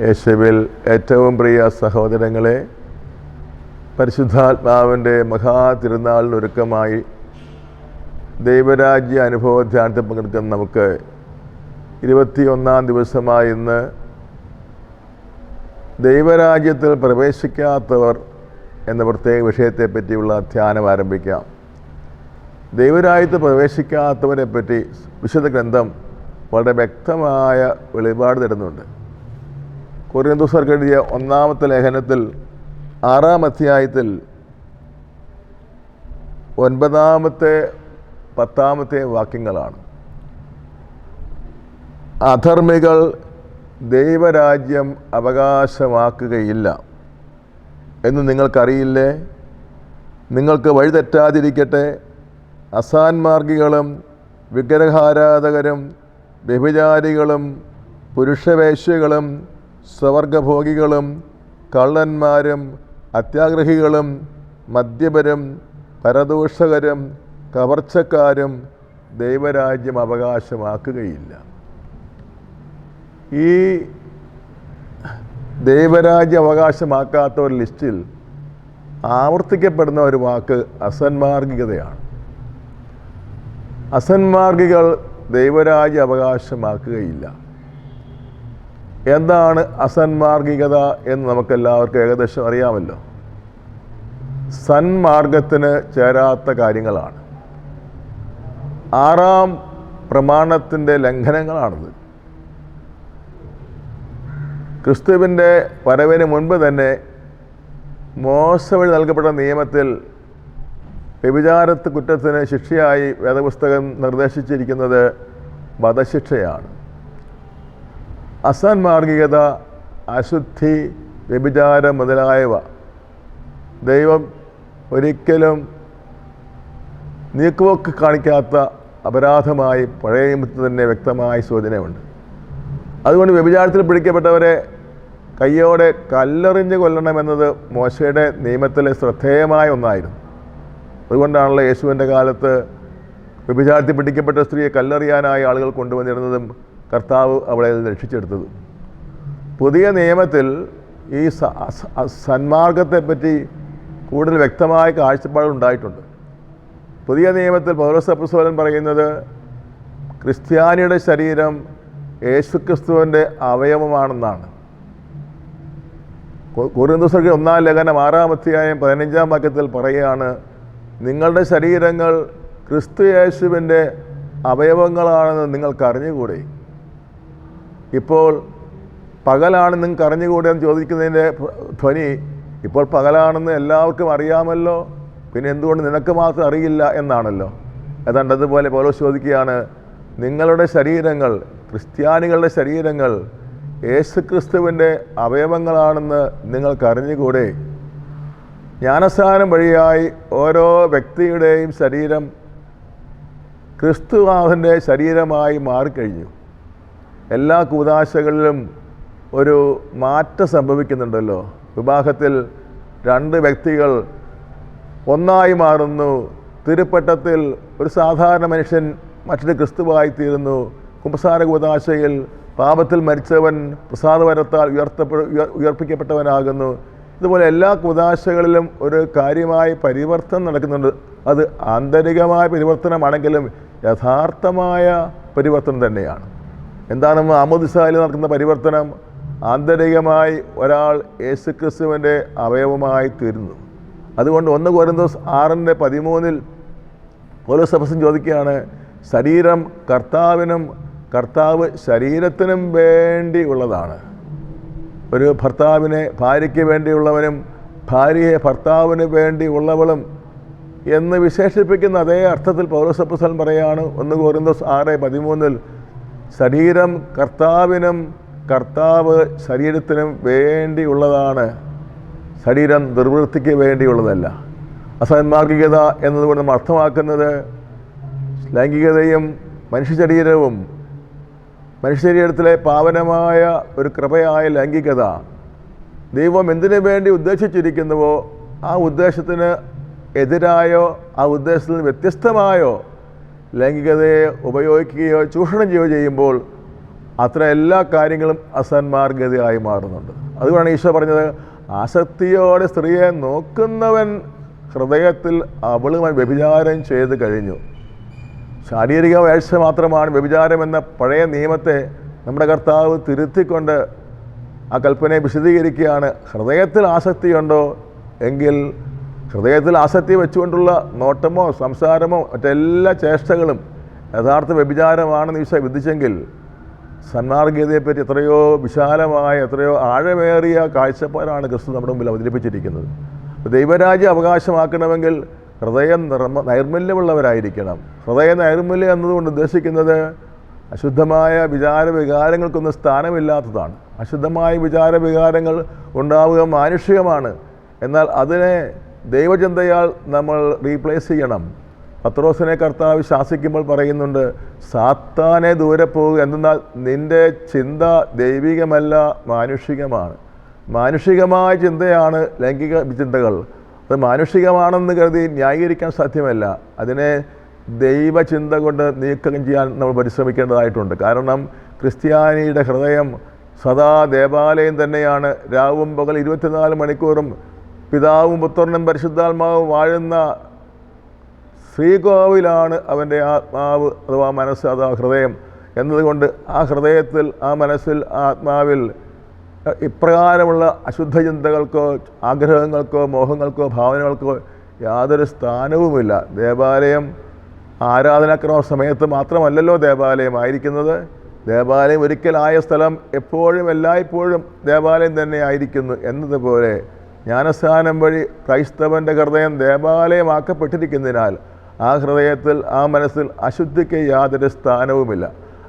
യേശുവിൽ ഏറ്റവും പ്രിയ സഹോദരങ്ങളെ പരിശുദ്ധാത്മാവിന്റെ മഹാതിരുനാളിനൊരുക്കമായി ദൈവരാജ്യ അനുഭവ ധ്യാനത്തിൽ പങ്കെടുക്കുന്ന നമുക്ക് ഇരുപത്തിയൊന്നാം ദിവസമായി ഇന്ന് ദൈവരാജ്യത്തിൽ പ്രവേശിക്കാത്തവർ എന്ന പ്രത്യേക വിഷയത്തെ പറ്റിയുള്ള ധ്യാനം ആരംഭിക്കാം. ദൈവരാജ്യത്തിൽ പ്രവേശിക്കാത്തവരെ പറ്റി വിശുദ്ധ ഗ്രന്ഥം വളരെ വ്യക്തമായ വെളിപാട് തരുന്നുണ്ട്. കൊറിയന്തോസർക്ക് എഴുതിയ ഒന്നാമത്തെ ലേഖനത്തിൽ ആറാം അധ്യായത്തിൽ ഒൻപതാമത്തെ പത്താമത്തെ വാക്യങ്ങളാണ്. അധർമ്മികൾ ദൈവരാജ്യം അവകാശമാക്കുകയില്ല. എന്ന് നിങ്ങൾക്കറിയില്ലേ? നിങ്ങൾക്ക് വഴിതെറ്റാതിരിക്കട്ടെ. അസാൻമാർഗികളും വിഗ്രഹാരാധകരും വ്യഭിചാരികളും പുരുഷവേശ്യകളും സ്വവർഗഭോഗികളും കള്ളന്മാരും അത്യാഗ്രഹികളും മദ്യപരും പരദൂഷകരും കവർച്ചക്കാരും ദൈവരാജ്യം അവകാശമാക്കുകയില്ല. ഈ ദൈവരാജ്യം അവകാശമാക്കാത്ത ഒരു ലിസ്റ്റിൽ ആവർത്തിക്കപ്പെടുന്ന ഒരു വാക്ക് അസന്മാർഗികതയാണ്. അസന്മാർഗികൾ ദൈവരാജ്യം അവകാശമാക്കുകയില്ല. എന്താണ് അസന്മാർഗികത എന്ന് നമുക്കെല്ലാവർക്കും ഏകദേശം അറിയാമല്ലോ. സന്മാർഗത്തിന് ചേരാത്ത കാര്യങ്ങളാണ്. ആറാം പ്രമാണത്തിന്റെ ലംഘനങ്ങളാണിത്. ക്രിസ്തുവിന്റെ വരവിന് മുൻപ് തന്നെ മോശ വഴി നൽകപ്പെട്ട നിയമത്തിൽ വ്യഭിചാരത്ത് കുറ്റത്തിന് ശിക്ഷയായി വേദപുസ്തകം നിർദ്ദേശിച്ചിരിക്കുന്നത് വധശിക്ഷയാണ്. അസന്മാർഗികത അശുദ്ധി വ്യഭിചാരം മുതലായവ. ദൈവം ഒരിക്കലും നീക്കുവോക്ക് കാണിക്കാത്ത അപരാധമായി പഴയ നിയമത്തിൽ തന്നെ വ്യക്തമായ സൂചനയുണ്ട്. അതുകൊണ്ട് വ്യഭിചാരത്തിൽ പിടിക്കപ്പെട്ടവരെ കയ്യോടെ കല്ലെറിഞ്ഞ് കൊല്ലണമെന്നത് മോശയുടെ നിയമത്തിലെ ശ്രദ്ധേയമായ ഒന്നായിരുന്നു. അതുകൊണ്ടാണല്ലോ യേശുവിന്റെ കാലത്ത് വ്യഭിചാരത്തിൽ പിടിക്കപ്പെട്ട സ്ത്രീയെ കല്ലെറിയാനായി ആളുകൾ കൊണ്ടുവന്നിരുന്നതും കർത്താവ് അവളെ രക്ഷിച്ചെടുത്തത്. പുതിയ നിയമത്തിൽ ഈ സന്മാർഗത്തെപ്പറ്റി കൂടുതൽ വ്യക്തമായ കാഴ്ചപ്പാട് ഉണ്ടായിട്ടുണ്ട്. പുതിയ നിയമത്തിൽ പൗലോസ് അപ്പസ്തോലൻ പറയുന്നത് ക്രിസ്ത്യാനിയുടെ ശരീരം യേശുക്രിസ്തുവിന്റെ അവയവമാണെന്നാണ്. കുറുന്തോസർക്ക് ഒന്നാം ലേഖനം ആറാം അധ്യായം പതിനഞ്ചാം വാക്യത്തിൽ പറയുകയാണ് നിങ്ങളുടെ ശരീരങ്ങൾ ക്രിസ്തു യേശുവിന്റെ അവയവങ്ങളാണെന്ന് നിങ്ങൾക്ക് ഇപ്പോൾ പകലാണ് നിങ്ങൾക്ക് അറിഞ്ഞുകൂടെ എന്ന് ചോദിക്കുന്നതിന്റെ ധ്വനി. ഇപ്പോൾ പകലാണെന്ന് എല്ലാവർക്കും അറിയാമല്ലോ. പിന്നെ എന്തുകൊണ്ട് നിനക്ക് മാത്രം അറിയില്ല എന്നാണല്ലോ. ഏതാണ്ട് അതുപോലെ പോലോ ചോദിക്കുകയാണ് നിങ്ങളുടെ ശരീരങ്ങൾ ക്രിസ്ത്യാനികളുടെ ശരീരങ്ങൾ യേശുക്രിസ്തുവിന്റെ അവയവങ്ങളാണെന്ന് നിങ്ങൾക്ക് അറിഞ്ഞുകൂടെ? ജ്ഞാനസ്ഥാനം വഴിയായി ഓരോ വ്യക്തിയുടെയും ശരീരം ക്രിസ്തുവാഹന്റെ ശരീരമായി മാറിക്കഴിഞ്ഞു. എല്ലാ കൂതാശകളിലും ഒരു മാറ്റം സംഭവിക്കുന്നുണ്ടല്ലോ. വിവാഹത്തിൽ രണ്ട് വ്യക്തികൾ ഒന്നായി മാറുന്നു. തിരുപ്പട്ടത്തിൽ ഒരു സാധാരണ മനുഷ്യൻ മറ്റൊരു ക്രിസ്തുവായി തീരുന്നു. കുമ്പസാര കൂതാശയിൽ പാപത്തിൽ മരിച്ചവൻ പ്രസാദവരത്താൽ ഉയർത്തപ്പെ ഉയർപ്പിക്കപ്പെട്ടവനാകുന്നു. ഇതുപോലെ എല്ലാ കുതാശകളിലും ഒരു കാര്യമായ പരിവർത്തനം നടക്കുന്നുണ്ട്. അത് ആന്തരികമായ പരിവർത്തനമാണെങ്കിലും യഥാർത്ഥമായ പരിവർത്തനം തന്നെയാണ്. എന്താണ് അമുദിസായിൽ നടക്കുന്ന പരിവർത്തനം? ആന്തരികമായി ഒരാൾ യേശുക്രിസ്തുവിന്റെ അവയവമായി തീരുന്നു. അതുകൊണ്ട് ഒന്ന് കോരന്തോസ് ആറിന്റെ പതിമൂന്നിൽ ഓരോ സഭസും ചോദിക്കുകയാണ് ശരീരം കർത്താവിനും കർത്താവ് ശരീരത്തിനും വേണ്ടി ഉള്ളതാണ്. ഒരു ഭർത്താവിനെ ഭാര്യയ്ക്ക് വേണ്ടിയുള്ളവനും ഭാര്യയെ ഭർത്താവിന് വേണ്ടി ഉള്ളവളും എന്ന് വിശേഷിപ്പിക്കുന്ന അതേ അർത്ഥത്തിൽ പൗരസപ്പുസൻ പറയാണ്. ഒന്ന് കോരിന്തോസ് ആറ് പതിമൂന്നിൽ ശരീരം കർത്താവിനും കർത്താവ് ശരീരത്തിനും വേണ്ടിയുള്ളതാണ്. ശരീരം ദുർവൃത്തിക്ക് വേണ്ടിയുള്ളതല്ല. അസന്മാർഗികത എന്നതുകൊണ്ട് നമ്മൾ അർത്ഥമാക്കുന്നത് ലൈംഗികതയും മനുഷ്യ ശരീരവും മനുഷ്യ ശരീരത്തിലെ പാവനമായ ഒരു കൃപയായ ലൈംഗികത. ദൈവം എന്തിനു വേണ്ടി ഉദ്ദേശിച്ചിരിക്കുന്നുവോ ആ ഉദ്ദേശത്തിന് എതിരായോ ആ ഉദ്ദേശത്തിൽ നിന്ന് വ്യത്യസ്തമായോ ലൈംഗികതയെ ഉപയോഗിക്കുകയോ ചൂഷണം ചെയ്യുകയോ ചെയ്യുമ്പോൾ അത്ര എല്ലാ കാര്യങ്ങളും അസന്മാർഗതയായി മാറുന്നുണ്ട്. അതുകൊണ്ടാണ് ഈശോ പറഞ്ഞത് ആസക്തിയോടെ സ്ത്രീയെ നോക്കുന്നവൻ ഹൃദയത്തിൽ അവളുമായി വ്യഭിചാരം ചെയ്ത് കഴിഞ്ഞു. ശാരീരിക വേഴ്ച മാത്രമാണ് വ്യഭിചാരം എന്ന പഴയ നിയമത്തെ നമ്മുടെ കർത്താവ് തിരുത്തിക്കൊണ്ട് ആ കൽപ്പനയെ വിശദീകരിക്കുകയാണ് ഹൃദയത്തിൽ ആസക്തിയുണ്ടോ? എങ്കിൽ ഹൃദയത്തിൽ ആസക്തി വെച്ചുകൊണ്ടുള്ള നോട്ടമോ സംസാരമോ മറ്റെല്ലാ ചേഷ്ടകളും യഥാർത്ഥ വ്യഭിചാരമാണെന്ന് ഈശോ വിധിച്ചെങ്കിൽ സന്മാർഗീയതയെപ്പറ്റി എത്രയോ വിശാലമായ എത്രയോ ആഴമേറിയ കാഴ്ചപ്പാടാണ് ക്രിസ്തു നമ്മുടെ മുമ്പിൽ അവതരിപ്പിച്ചിരിക്കുന്നത്. ദൈവരാജ്യം അവകാശമാക്കണമെങ്കിൽ ഹൃദയം നിർമ്മ നൈർമല്യമുള്ളവരായിരിക്കണം. ഹൃദയ നൈർമല്യം എന്നതുകൊണ്ട് ഉദ്ദേശിക്കുന്നത് അശുദ്ധമായ വിചാര വികാരങ്ങൾക്കൊന്നും സ്ഥാനമില്ലാത്തതാണ്. അശുദ്ധമായ വിചാര വികാരങ്ങൾ ഉണ്ടാവുക മാനുഷികമാണ്. എന്നാൽ അതിനെ ദൈവചിന്തയാൽ നമ്മൾ റീപ്ലേസ് ചെയ്യണം. പത്രോസിനെ കർത്താവ് ശാസിക്കുമ്പോൾ പറയുന്നുണ്ട് സാത്താനെ ദൂരെ പോകുക എന്തെന്നാൽ നിന്റെ ചിന്ത ദൈവികമല്ല മാനുഷികമാണ്. മാനുഷികമായ ചിന്തയാണ് ലൈംഗിക ചിന്തകൾ. അത് മാനുഷികമാണെന്ന് കരുതി ന്യായീകരിക്കാൻ സാധ്യമല്ല. അതിനെ ദൈവചിന്ത കൊണ്ട് നീക്കം ചെയ്യാൻ നമ്മൾ പരിശ്രമിക്കേണ്ടതായിട്ടുണ്ട്. കാരണം ക്രിസ്ത്യാനിയുടെ ഹൃദയം സദാ ദേവാലയം തന്നെയാണ്. രാവും പകൽ ഇരുപത്തിനാല് മണിക്കൂറും പിതാവും പുത്രനും പരിശുദ്ധാത്മാവും വാഴുന്ന ശ്രീകോവിലാണ് അവന്റെ ആത്മാവ് അഥവാ മനസ്സ് അഥവാ ഹൃദയം. എന്നതുകൊണ്ട് ആ ഹൃദയത്തിൽ ആ മനസ്സിൽ ആത്മാവിൽ ഇപ്രകാരമുള്ള അശുദ്ധ ചിന്തകൾക്കോ ആഗ്രഹങ്ങൾക്കോ മോഹങ്ങൾക്കോ ഭാവനകൾക്കോ യാതൊരു സ്ഥാനവുമില്ല. ദേവാലയം ആരാധനാക്രമ സമയത്ത് മാത്രമല്ലല്ലോ ദേവാലയം ആയിരിക്കുന്നത്. ദേവാലയം ഒരിക്കലായ സ്ഥലം എപ്പോഴും എല്ലായ്പ്പോഴും ദേവാലയം തന്നെ ആയിരിക്കുന്നു എന്നതുപോലെ ജ്ഞാനസ്ഥാനം വഴി ക്രൈസ്തവന്റെ ഹൃദയം ദേവാലയമാക്കപ്പെട്ടിരിക്കുന്നതിനാൽ ആ ഹൃദയത്തിൽ ആ മനസ്സിൽ അശുദ്ധിക്ക് യാതൊരു സ്ഥാനവുമില്ല.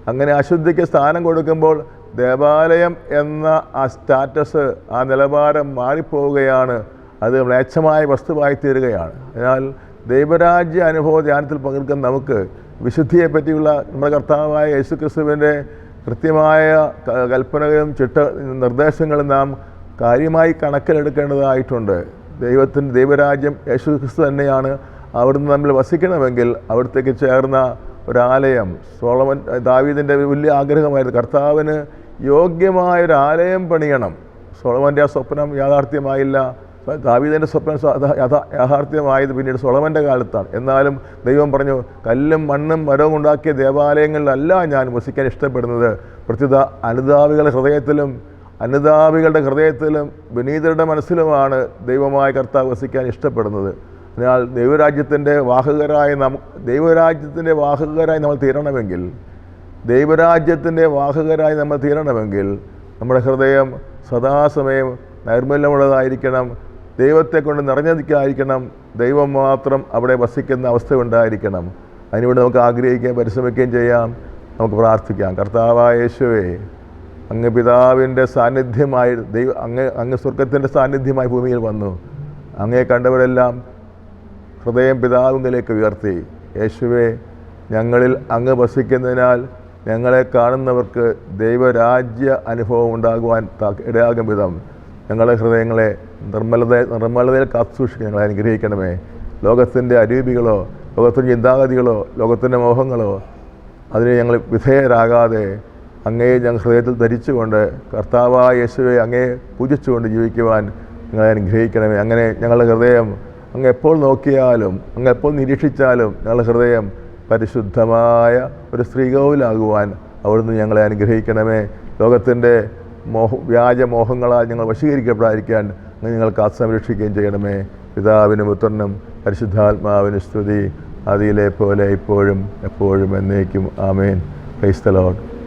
അങ്ങനെ അശുദ്ധിക്ക് സ്ഥാനം കൊടുക്കുമ്പോൾ ദേവാലയം എന്ന ആ സ്റ്റാറ്റസ് ആ നിലവാരം മാറിപ്പോവുകയാണ്. അത് മ്ലേച്ഛമായ വസ്തുവായി തീരുകയാണ് അതിനാൽ ദൈവരാജ്യ അനുഭവ ധ്യാനത്തിൽ പങ്കെടുക്കുന്ന നമുക്ക് വിശുദ്ധിയെ പറ്റിയുള്ള നമ്മുടെ കർത്താവായ യേശുക്രിസ്തുവിന്റെ കൃത്യമായ കൽപ്പനകളും ചിട്ട നിർദ്ദേശങ്ങളും നാം കാര്യമായി കണക്കിലെടുക്കേണ്ടതായിട്ടുണ്ട്. ദൈവത്തിന്റെ ദൈവരാജ്യം യേശു ക്രിസ്തു തന്നെയാണ് അവിടുന്ന് നമ്മൾ വസിക്കണമെങ്കിൽ അവിടത്തേക്ക് ചേർന്ന ഒരാലയം. സോളമൻ ദാവീദിന്റെ വലിയ ആഗ്രഹമായിരുന്നു. കർത്താവിന് യോഗ്യമായ ഒരു ആലയം പണിയണം. സോളമന്റെ ആ സ്വപ്നം യാഥാർത്ഥ്യമായില്ല. ദാവീദിന്റെ സ്വപ്നം യാഥാർത്ഥ്യമായത് പിന്നീട് സോളമന്റെ കാലത്താണ്. എന്നാലും ദൈവം പറഞ്ഞു കല്ലും മണ്ണും മരവും ഉണ്ടാക്കിയ ദേവാലയങ്ങളിലല്ല ഞാൻ വസിക്കാൻ ഇഷ്ടപ്പെടുന്നത്. പ്രത്യുത അനുതാപികളുടെ ഹൃദയത്തിലും അനുതാപികളുടെ ഹൃദയത്തിലും വിനീതരുടെ മനസ്സിലുമാണ് ദൈവമായ കർത്താവ് വസിക്കാൻ ഇഷ്ടപ്പെടുന്നത്. അതിനാൽ ദൈവരാജ്യത്തിന്റെ വാഹകരായി നാം ദൈവരാജ്യത്തിന്റെ വാഹകരായി നമ്മൾ തീരണമെങ്കിൽ ദൈവരാജ്യത്തിന്റെ വാഹകരായി നമ്മൾ തീരണമെങ്കിൽ നമ്മുടെ ഹൃദയം സദാസമയം നൈർമല്യമുള്ളതായിരിക്കണം. ദൈവത്തെ കൊണ്ട് നിറഞ്ഞതിക്കായിരിക്കണം ദൈവം മാത്രം അവിടെ വസിക്കുന്ന അവസ്ഥ ഉണ്ടായിരിക്കണം. അതിനുവേണ്ടി നമുക്ക് ആഗ്രഹിക്കുകയും പരിശ്രമിക്കുകയും ചെയ്യാം. നമുക്ക് പ്രാർത്ഥിക്കാം. കർത്താവായ യേശുവേ അങ്ങ് പിതാവിന്റെ സാന്നിധ്യമായി ദൈവ അങ്ങ് അങ്ങ് സ്വർഗത്തിന്റെ സാന്നിധ്യമായി ഭൂമിയിൽ വന്നു. അങ്ങേ കണ്ടവരെല്ലാം ഹൃദയം പിതാവിങ്കിലേക്ക് ഉയർത്തി. യേശുവെ ഞങ്ങളിൽ അങ്ങ് വസിക്കുന്നതിനാൽ ഞങ്ങളെ കാണുന്നവർക്ക് ദൈവരാജ്യ അനുഭവം ഉണ്ടാകുവാൻ ഇടയാകും വിധം. ഞങ്ങളുടെ ഹൃദയങ്ങളെ നിർമ്മലത നിർമ്മലതയിൽ കാത്തുസൂക്ഷിക്കുക ഞങ്ങളെ അനുഗ്രഹിക്കണമേ. ലോകത്തിന്റെ അരൂപികളോ ലോകത്തിന്റെ ചിന്താഗതികളോ ലോകത്തിന്റെ മോഹങ്ങളോ അതിന് ഞങ്ങൾ വിധേയരാകാതെ അങ്ങയെ ഞങ്ങൾ ഹൃദയത്തിൽ ധരിച്ചുകൊണ്ട് കർത്താവായ യേശുവെ അങ്ങയെ പൂജിച്ചുകൊണ്ട് ജീവിക്കുവാൻ നിങ്ങളെ അനുഗ്രഹിക്കണമേ. അങ്ങനെ ഞങ്ങളുടെ ഹൃദയം അങ്ങ് എപ്പോൾ നോക്കിയാലും അങ്ങ് എപ്പോൾ നിരീക്ഷിച്ചാലും ഞങ്ങളുടെ ഹൃദയം പരിശുദ്ധമായ ഒരു സ്ത്രീകോവിലാകുവാൻ അവിടുന്ന് ഞങ്ങളെ അനുഗ്രഹിക്കണമേ. ലോകത്തിന്റെ മോഹ വ്യാജമോഹങ്ങളാൽ ഞങ്ങൾ വശീകരിക്കപ്പെടാതിരിക്കാൻ അങ്ങ് ഞങ്ങൾ കാത്ത് സംരക്ഷിക്കുകയും ചെയ്യണമേ. പിതാവിനും പുത്രനും പരിശുദ്ധാത്മാവിന് സ്തുതി. അതിലെ പോലെ ഇപ്പോഴും എപ്പോഴും എന്നേക്കും. ആമേൻ. ക്രൈസ്തലോഡ്